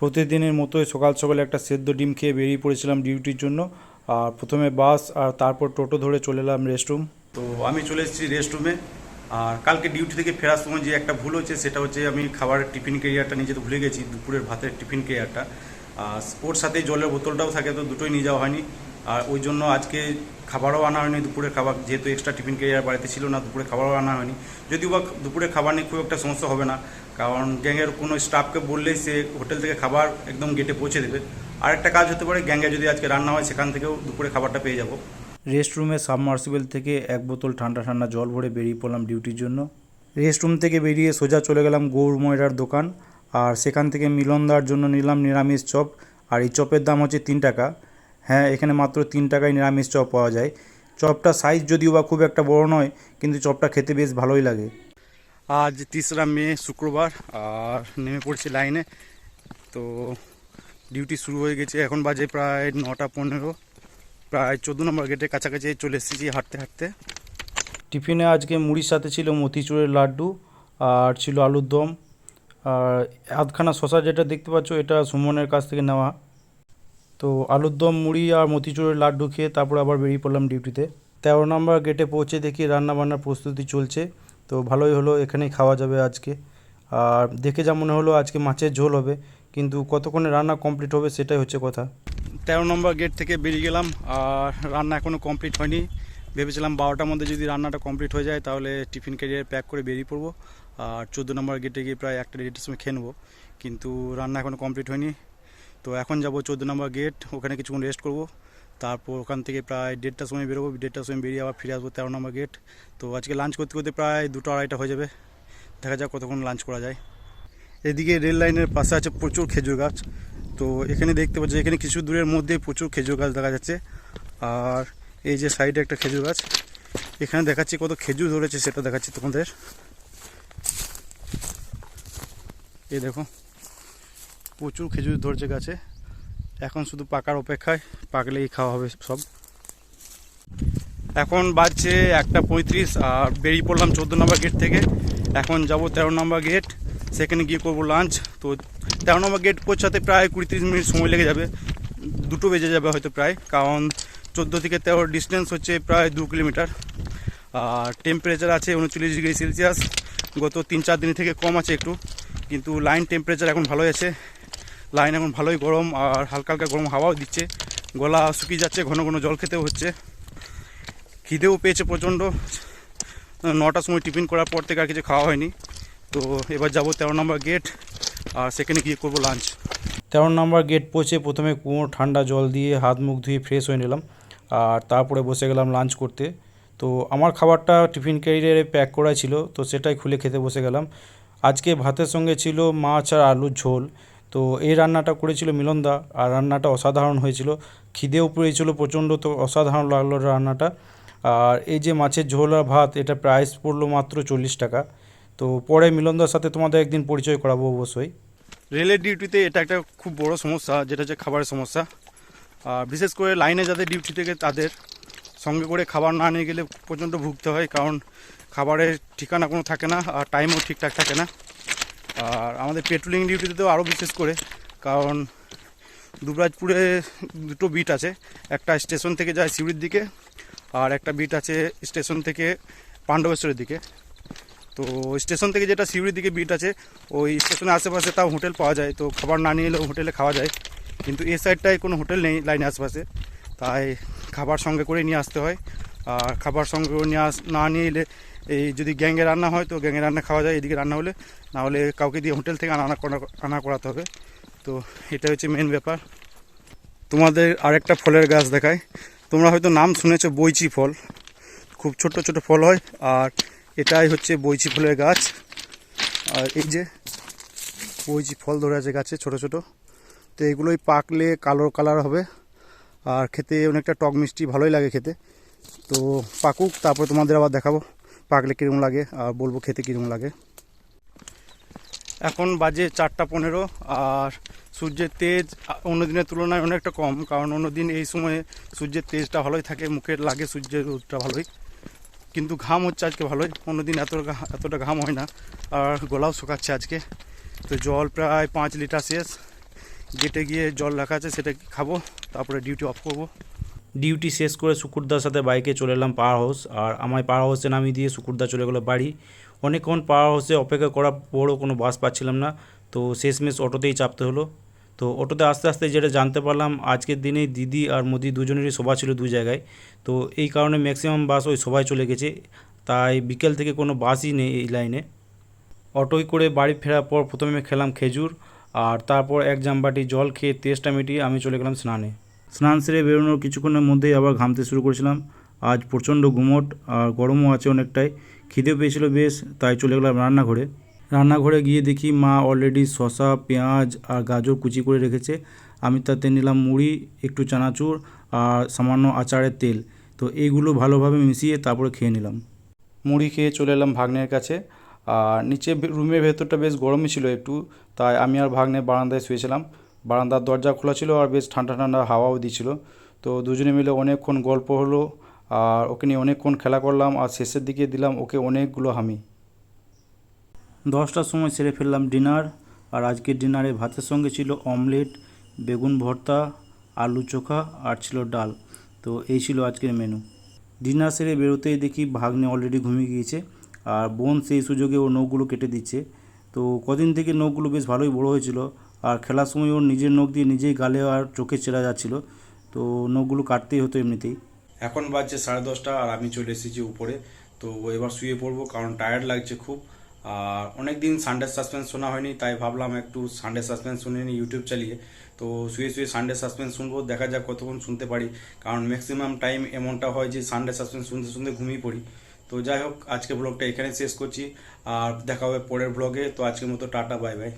প্রতিদিনের মতোই সকাল সকালে একটা সেদ্ধ ডিম খেয়ে বেরিয়ে পড়েছিলাম ডিউটির জন্য। আর প্রথমে বাস আর তারপর টোটো ধরে চলে এলাম রেস্টরুম। তো আমি চলে এসেছি রেস্টরুমে। আর কালকে ডিউটি থেকে ফেরার সময় যে একটা ভুল হচ্ছে সেটা হচ্ছে আমি খাবার টিফিন কেরিয়ারটা নিজে তো ভুলে গেছি, দুপুরের ভাতের টিফিন কেরিয়ারটা। আর ওর সাথে জলের বোতলটাও থাকে, তো দুটোই নিয়ে যাওয়া হয়নি। আর ওই জন্য আজকে খাবারও আনা হয়নি দুপুরের খাবার, যেহেতু এক্সট্রা টিফিন কেরিয়ার বাড়িতে ছিল না, দুপুরে খাবারও আনা হয়নি। যদিও বা দুপুরে খাবার নিয়ে খুব একটা সমস্যা হবে না, কারণ গ্যাংয়ের কোনো স্টাফকে বললেই সে হোটেল থেকে খাবার একদম গেটে পৌঁছে দেবে। আর একটা কাজ হতে পারে গ্যাঙ্গে যদি আজকে রান্না হয়, সেখান থেকেও দুপুরে খাবারটা পেয়ে যাব। রেস্টরুমে সাবমার্সিবল থেকে এক বোতল ঠান্ডা ঠান্ডা জল ভরে বেরিয়ে পড়লাম ডিউটির জন্য। রেস্টরুম থেকে বেরিয়ে সোজা চলে গেলাম গৌর ময়রার দোকান, আর সেখান থেকে মিলনদার জন্য নিলাম নিরামিষ চপ, আর এই চপের দাম হচ্ছে তিন টাকা। হ্যাঁ এখানে মাত্র তিন টাকায় নিরামিষ চপ পাওয়া যায়। চপটা সাইজ যদিও বা খুব একটা বড় নয় কিন্তু চপটা খেতে বেশ ভালোই লাগে। আজ তিসরা মে শুক্রবার আর নেমে পড়ছি লাইনে। তো ডিউটি শুরু হয়ে গেছে। এখন বাজে প্রায় নটা পনেরো। প্রায় চোদ্দ নম্বর গেটের কাছাকাছি চলে এসেছি হাঁটতে হাঁটতে। টিফিনে আজকে মুড়ির সাথে ছিল মতিচুরের লাড্ডু আর ছিল আলুর দম। আর আধখানা শশা যেটা দেখতে পাচ্ছ এটা সুমনের কাছ থেকে নেওয়া। তো আলুর দম, মুড়ি আর মতিচুরের লাড্ডু খেয়ে তারপর আবার বেরিয়ে পড়লাম ডিউটিতে। তেরো নম্বর গেটে পৌঁছে দেখি রান্নাবান্নার প্রস্তুতি চলছে। তো ভালোই হলো, এখানেই খাওয়া যাবে আজকে। আর দেখে যা মনে হলো আজকে মাছের ঝোল হবে, কিন্তু কতক্ষণে রান্না কমপ্লিট হবে সেটাই হচ্ছে কথা। তেরো নম্বর গেট থেকে বেরিয়ে গেলাম, আর রান্না এখনও কমপ্লিট হয়নি। ভেবেছিলাম বারোটার মধ্যে যদি রান্নাটা কমপ্লিট হয়ে যায়, তাহলে টিফিন ক্যারিয়ার প্যাক করে বেরিয়ে পড়ব। আর চোদ্দ নম্বর গেটে গিয়ে প্রায় একটা দেড়টার সময় খেয়ে নেব। কিন্তু রান্না এখনও কমপ্লিট হয়নি। তো এখন যাব চোদ্দ নম্বর গেট ওখানে কিছুক্ষণ রেস্ট করব। তারপর ওখান থেকে প্রায় দেড়টার সময় বেরোবো, দেড়টার সময় বেরিয়ে আবার ফিরে আসব তেরো নম্বর গেট তো আজকে লাঞ্চ করতে করতে প্রায় দুটো আড়াইটা হয়ে যাবে। দেখা যাক কতক্ষণ লাঞ্চ করা যায়। এদিকে রেল লাইনের পাশে আছে প্রচুর খেজুর গাছ। তো এখানে দেখতে পাচ্ছি এখানে কিছু দূরের মধ্যে প্রচুর খেজুর গাছ দেখা যাচ্ছে। আর এই যে সাইডে একটা খেজুর গাছ। এখানে দেখাচ্ছি কত খেজুর ধরেছে সেটা দেখাচ্ছি তোমাদের। এই দেখো। প্রচুর খেজুর ধরেছে গাছে। এখন শুধু পাকার অপেক্ষায় পাকলেই খাওয়া হবে সব। এখন বাজছে একটা পঁয়ত্রিশ আর বেরিয়ে পড়লাম চোদ্দ নম্বর গেট থেকে। এখন যাব তেরো নম্বর গেট। সেখানে গিয়ে করব লাঞ্চ তো তেরো নম্বর গেট পৌঁছাতে প্রায় কুড়ি তিরিশ মিনিট সময় লেগে যাবে। দুটো বেজে যাবে হয়তো প্রায়। কারণ চোদ্দ থেকে তেরো ডিস্টেন্স হচ্ছে প্রায় দু কিলোমিটার। আর টেম্পারেচার আছে উনচল্লিশ ডিগ্রি সেলসিয়াস। গত তিন চার দিন থেকে কম আছে একটু। কিন্তু লাইন টেম্পারেচার এখন ভালোই আছে। লাইন এখন ভালোই গরম আর হালকা হালকা গরম হাওয়াও দিচ্ছে। গলা শুকিয়ে যাচ্ছে, ঘন ঘন জল খেতেও হচ্ছে। খিদেও পেয়েছে প্রচণ্ড। নটার সময় টিফিন করার পর থেকে আর কিছু খাওয়া হয়নি। তো এবার যাব তেরো নম্বর গেট আর সেখানে গিয়ে করব লাঞ্চ তেরো নম্বর গেট পৌঁছে প্রথমে কুয়োর ঠান্ডা জল দিয়ে হাত মুখ ধুয়ে ফ্রেশ হয়ে নিলাম। আর তারপরে বসে গেলাম লাঞ্চ করতে। তো আমার খাবারটা টিফিন ক্যারিয়ারে প্যাক করা ছিল, তো সেটাই খুলে খেতে বসে গেলাম। আজকে ভাতের সঙ্গে ছিল মাছ আর আলুর ঝোল। তো এই রান্নাটা করেছিল মিলনদা আর রান্নাটা অসাধারণ হয়েছিল। খিদেও পেয়েছিল প্রচণ্ড তো অসাধারণ লাগল রান্নাটা। আর এই যে মাছের ঝোল আর ভাত, এটা প্রাইস পড়ল মাত্র চল্লিশ টাকা। তো পরে মিলনদার সাথে তোমাদের একদিন পরিচয় করাবো অবশ্যই। রেলের ডিউটিতে এটা একটা খুব বড় সমস্যা, যেটা হচ্ছে খাবারের সমস্যা। আর বিশেষ করে লাইনে যাদের ডিউটি থেকে তাদের সঙ্গে করে খাবার না নিয়ে গেলে প্রচণ্ড ভুগতে হয়, কারণ খাবারের ঠিকানা কোনো থাকে না আর টাইমও ঠিকঠাক থাকে না। আর আমাদের পেট্রোলিং ডিউটিতে তো আরও বিশেষ করে, কারণ দুবরাজপুরে দুটো বিট আছে। একটা স্টেশন থেকে যায় সিউড়ির দিকে, আর একটা বিট আছে স্টেশন থেকে পাণ্ডবেশ্বরের দিকে। তো স্টেশন থেকে যেটা সিউড়ির দিকে বিট আছে, ওই স্টেশনের আশেপাশে তাও হোটেল পাওয়া যায়। তো খাবার না নিয়ে এলেও হোটেলে খাওয়া যায়। কিন্তু এ সাইডটায় কোনো হোটেল নেই লাইনের আশেপাশে। তাই খাবার সঙ্গে করে নিয়ে আসতে হয়। আর খাবার সঙ্গে নিয়ে আস না নিয়ে এলে এই যদি গ্যাংয়ে রান্না হয়, তো গ্যাংয়ে রান্না খাওয়া যায়, এদিকে রান্না হলে। না হলে কাউকে দিয়ে হোটেল থেকে আনা আনা করাতে হবে। তো এটা হচ্ছে মেন ব্যাপার। তোমাদের আরেকটা ফলের গাছ দেখায় তোমরা হয়তো নাম শুনেছো বইচি ফল। খুব ছোট ছোট ফল হয়, আর এটাই হচ্ছে বইচি ফলের গাছ। আর এই যে বইচি ফল ধরে আছে গাছে, ছোট ছোট। তো এগুলোই পাকলে কালো কালার হবে। আর খেতে অনেকটা টক মিষ্টি, ভালোই লাগে খেতে। তো পাকুক, তারপর তোমাদের আবার দেখাবো। পাকলে কীরকম লাগে, আর বলব খেতে কীরকম লাগে। এখন বাজে চারটা পনেরো, আর সূর্যের তেজ অন্য দিনের তুলনায় অনেকটা কম, কারণ অন্য দিন এই সময়ে সূর্যের তেজটা ভালোই থাকে, মুখে লাগে সূর্যের রোদটা ভালোই। কিন্তু ঘাম হচ্ছে আজকে ভালোই অন্যদিন এত ঘা- এতটা ঘাম হয় না, আর গলাও শুকাচ্ছে আজকে। তো জল প্রায় পাঁচ লিটার শেষ, গেটে গিয়ে জল রাখা আছে, সেটা খাব, তারপরে ডিউটি অফ করব। ডিউটি শেষ করে শুকুরদার সাথে বাইকে চলে এলাম পাওয়ার হাউস। আর আমায় পাওয়ার হাউসে নামিয়ে দিয়ে শুকুরদা চলে গেলো বাড়ি। অনেকক্ষণ পাওয়ার হাউসে অপেক্ষা করার পরও কোনো বাস পাচ্ছিলাম না। তো শেষমেশ অটোতেই চাপতে হলো। তো অটোতে আস্তে আস্তে যেটা জানতে পারলাম, আজকের দিনে দিদি আর মোদি দুজনেরই সভা ছিল দুই জায়গায়। তো এই কারণে ম্যাক্সিমাম বাস ওই সভায় চলে গেছে। তাই বিকেল থেকে কোনো বাসই নেই এই লাইনে। অটোয় করে বাড়ি ফেরার পর প্রথমে খেলাম খেজুর। আর তারপর এক জামবাটি জল খেয়ে তেষ্টা মিটিয়ে আমি চলে গেলাম স্নানে। স্নান সেরে বেরোনোর কিছুক্ষণের মধ্যেই আবার ঘামতে শুরু করেছিলাম। আজ প্রচণ্ড গুমট আর গরমও আছে অনেকটাই। খিদেও পেয়েছিল বেশ, তাই চলে গেলাম রান্নাঘরে। রান্নাঘরে গিয়ে দেখি মা অলরেডি শসা, পেঁয়াজ আর গাজর কুচি করে রেখেছে। আমি তাতে নিলাম মুড়ি, একটু চানাচুর আর সামান্য আচারের তেল। তো এইগুলো ভালোভাবে মিশিয়ে তারপরে খেয়ে নিলাম। মুড়ি খেয়ে চলে এলাম ভাগ্নের কাছে। আর নিচে রুমের ভেতরটা বেশ গরমই ছিল একটু, তাই আমি আর ভাগ্নে বারান্দায় শুয়েছিলাম। বারান্দার দরজা খোলা ছিল আর বেশ ঠান্ডা ঠান্ডা হাওয়াও দিচ্ছিল তো দুজনে মিলে অনেকক্ষণ গল্প হলো আর ওকে নিয়ে অনেকক্ষণ খেলা করলাম আর শেষের দিকে দিলাম ওকে অনেকগুলো হামি। দশটার সময় সেরে ফেললাম ডিনার আর আজকের ডিনারে ভাতের সঙ্গে ছিল অমলেট, বেগুন ভর্তা, আলু চোখা আর ছিল ডাল। তো এই ছিল আজকের মেনু। ডিনার সেরে বেরোতেই দেখি ভাগ্নে অলরেডি ঘুমিয়ে গিয়েছে আর বোন সেই সুযোগে ও নখগুলো কেটে দিচ্ছে। তো কদিন থেকে নখগুলো বেশ ভালোই বড় হয়েছিল আর খেলার সময় ওর নিজের নখ দিয়ে নিজেই গালে আর চোখে চেরা যাচ্ছিল। তো নখগুলো কাটতেই হতো এমনিতেই। এখন বাজছে সাড়ে দশটা আর আমি চলে এসেছি উপরে। তো এবার শুয়ে পড়ব কারণ টায়ার্ড লাগছে খুব। আর অনেক দিন সানডে সাসপেন্স শোনা হয়নি, তাই ভাবলাম একটু সানডে সাসপেন্স শুনে নিই ইউটিউব চালিয়ে। তো শুয়ে শুয়ে সানডে সাসপেন্স শুনব, দেখা যাক কতক্ষণ শুনতে পারি। কারণ ম্যাক্সিমাম টাইম এমনটা হয় যে সানডে সাসপেন্স শুনতে শুনতে ঘুমিয়ে পড়ি। তো যাই হোক, আজকে ব্লগটা এখানে শেষ করছি। আর দেখা হবে পরের ব্লগে তো আজকের মতো টাটা বাই বাই